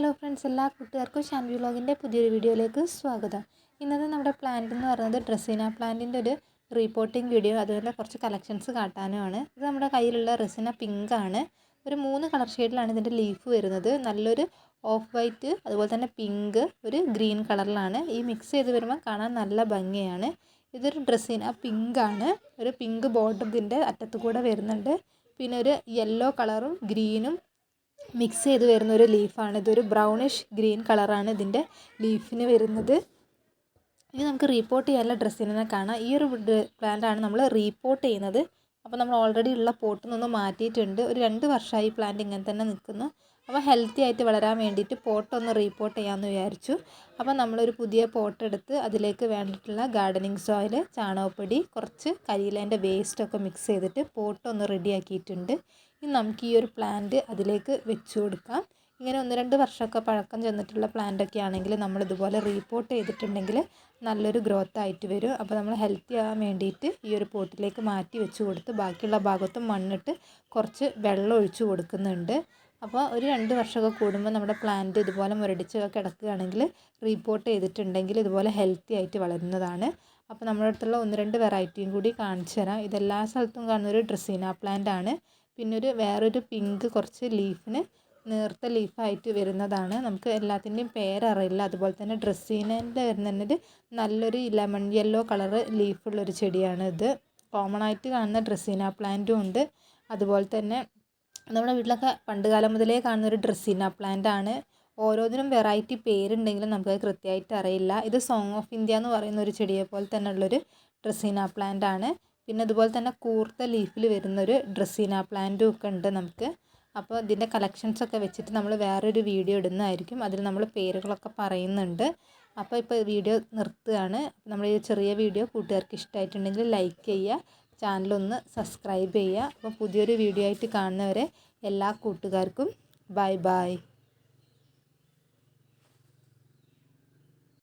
Hello friends എല്ലാ കൂട്ടുകാർക്കും ഷാൻവി വ്ളോഗിന്റെ പുതിയൊരു വീഡിയോയിലേക്ക് സ്വാഗതം. ഇന്നത്തെ നമ്മുടെ പ്ലാന്റ് എന്ന് പറയുന്നത് ഡ്രസ്സിന പ്ലാന്റിന്റെ ഒരു റീപോർട്ടിംഗ് വീഡിയോ അതുപോലെ കുറച്ച് കളക്ഷൻസ് കാട്ടാനുമാണ്. ഇത് നമ്മുടെ കയ്യിലുള്ള റെസിന പിങ്ക് ആണ്. ഒരു മൂന്ന് കളർ ഷെയ്ഡിലാണ് ഇതിന്റെ ലീഫ് വരുന്നത്. നല്ലൊരു ഓഫ് വൈറ്റ് അതുപോലെ തന്നെ പിങ്ക് ഒരു ഗ്രീൻ കളറിലാണ് ഈ മിക്സ് ചെയ്ത് വരുമ്പോൾ കാണാൻ നല്ല ഭംഗിയാണ്. ഇതൊരു ഡ്രസ്സിന പിങ്ക് ആണ്. ഒരു പിങ്ക് ബോർഡർ ഇതിന്റെ അറ്റത്ത് കൂടെ വരുന്നുണ്ട്. പിന്നെ ഒരു യെല്ലോ കളറും ഗ്രീനും മിക്സ് ചെയ്ത് വരുന്ന ഒരു ലീഫാണ്. ഇതൊരു ബ്രൗണിഷ് ഗ്രീൻ കളറാണ് ഇതിന്റെ ലീഫിന് വരുന്നത്. ഇനി നമുക്ക് റീപ്പോർട്ട് ചെയ്യാനുള്ള ഡ്രസ്സിനെ കാണാം. ഈ ഒരു പ്ലാന്റാണ് നമ്മൾ റീപ്പോർട്ട് ചെയ്യുന്നത്. അപ്പോൾ നമ്മൾ ഓൾറെഡി ഉള്ള പോട്ടിൽ നിന്ന് മാറ്റിയിട്ടുണ്ട്. ഒരു രണ്ട് വർഷമായി പ്ലാന്റ് ഇങ്ങനെ തന്നെ നിൽക്കുന്നു. അപ്പോൾ ഹെൽത്തി ആയിട്ട് വളരാൻ വേണ്ടിയിട്ട് പോട്ട് ഒന്ന് റീപോർട്ട് ചെയ്യാമെന്ന് വിചാരിച്ചു. അപ്പോൾ നമ്മളൊരു പുതിയ പോട്ട് എടുത്ത് അതിലേക്ക് വേണ്ടിയിട്ടുള്ള ഗാർഡനിങ് സോയിൽ ചാണകപ്പൊടി കുറച്ച് കരിയിലേന്റെ വേസ്റ്റൊക്കെ മിക്സ് ചെയ്തിട്ട് പോട്ട് ഒന്ന് റെഡിയാക്കിയിട്ടുണ്ട് ഇനി നമുക്ക് ഈ ഒരു പ്ലാന്റ് അതിലേക്ക് വെച്ചു കൊടുക്കാം. ഇങ്ങനെ ഒന്ന് രണ്ട് വർഷമൊക്കെ പഴക്കം ചെന്നിട്ടുള്ള പ്ലാന്റ് ഒക്കെ ആണെങ്കിൽ നമ്മൾ ഇതുപോലെ റീപോർട്ട് ചെയ്തിട്ടുണ്ടെങ്കിൽ നല്ലൊരു ഗ്രോത്ത് ആയിട്ട് വരും. അപ്പോൾ നമ്മൾ ഹെൽത്തി ആവാൻ വേണ്ടിയിട്ട് ഈ ഒരു പോട്ടിലേക്ക് മാറ്റി വെച്ച് കൊടുത്ത് ബാക്കിയുള്ള ഭാഗത്തും മണ്ണിട്ട് കുറച്ച് വെള്ളം ഒഴിച്ചു കൊടുക്കുന്നുണ്ട്. അപ്പോൾ ഒരു രണ്ട് വർഷമൊക്കെ കൂടുമ്പോൾ നമ്മുടെ പ്ലാന്റ് ഇതുപോലെ മുരടിച്ച് കിടക്കുകയാണെങ്കിൽ റീപോർട്ട് ചെയ്തിട്ടുണ്ടെങ്കിൽ ഇതുപോലെ ഹെൽത്തി ആയിട്ട് വളരുന്നതാണ്. അപ്പോൾ നമ്മുടെ അടുത്തുള്ള ഒന്ന് രണ്ട് വെറൈറ്റിയും കൂടി കാണിച്ചു തരാം. ഇതെല്ലാ സ്ഥലത്തും കാണുന്നൊരു ഡ്രസ്സീന പ്ലാന്റ് ആണ്. പിന്നെ ഒരു വേറൊരു പിങ്ക് കുറച്ച് ലീഫിന് നേർത്ത ലീഫായിട്ട് വരുന്നതാണ്. നമുക്ക് എല്ലാത്തിന്റെയും പേരറിയില്ല. അതുപോലെ തന്നെ ഡ്രസ്സീനന്റെ വരുന്നത് നല്ലൊരു ലെമൺ യെല്ലോ കളറ് ലീഫുള്ളൊരു ചെടിയാണ് ഇത്. കോമൺ ആയിട്ട് കാണുന്ന ഡ്രസ്സീന പ്ലാന്റും ഉണ്ട്. അതുപോലെ തന്നെ നമ്മുടെ വീട്ടിലൊക്കെ പണ്ട് കാലം മുതലേ കാണുന്ന ഒരു ഡ്രസ്സീന പ്ലാന്റ് ആണ്. ഓരോന്നിനും വെറൈറ്റി പേരുണ്ടെങ്കിലും നമുക്കത് കൃത്യമായിട്ട് അറിയില്ല. ഇത് സോങ് ഓഫ് ഇന്ത്യ എന്ന് പറയുന്ന ഒരു ചെടിയെ പോലെ തന്നെ ഉള്ളൊരു ഡ്രസ്സീന പ്ലാന്റ് ആണ്. പിന്നെ അതുപോലെ തന്നെ കൂർത്ത ലീഫിൽ വരുന്നൊരു ഡ്രസ്സീന പ്ലാന്റും ഒക്കെ ഉണ്ട് നമുക്ക്. അപ്പോൾ ഇതിന്റെ കളക്ഷൻസ് ഒക്കെ വെച്ചിട്ട് നമ്മൾ വേറൊരു വീഡിയോ ഇടുന്നതായിരിക്കും. അതിൽ നമ്മൾ പേരുകളൊക്കെ പറയുന്നുണ്ട്. അപ്പോൾ ഇപ്പോൾ വീഡിയോ നിർത്തുകയാണ്. നമ്മൾ ഈ ചെറിയ വീഡിയോ കൂട്ടുകാർക്ക് ഇഷ്ടമായിട്ടുണ്ടെങ്കിൽ ലൈക്ക് ചെയ്യുക. ചാനലൊന്ന് സബ്സ്ക്രൈബ് ചെയ്യുക. അപ്പോൾ പുതിയൊരു വീഡിയോ ആയിട്ട് കാണുന്നവരെ എല്ലാ കൂട്ടുകാർക്കും ബൈ ബൈ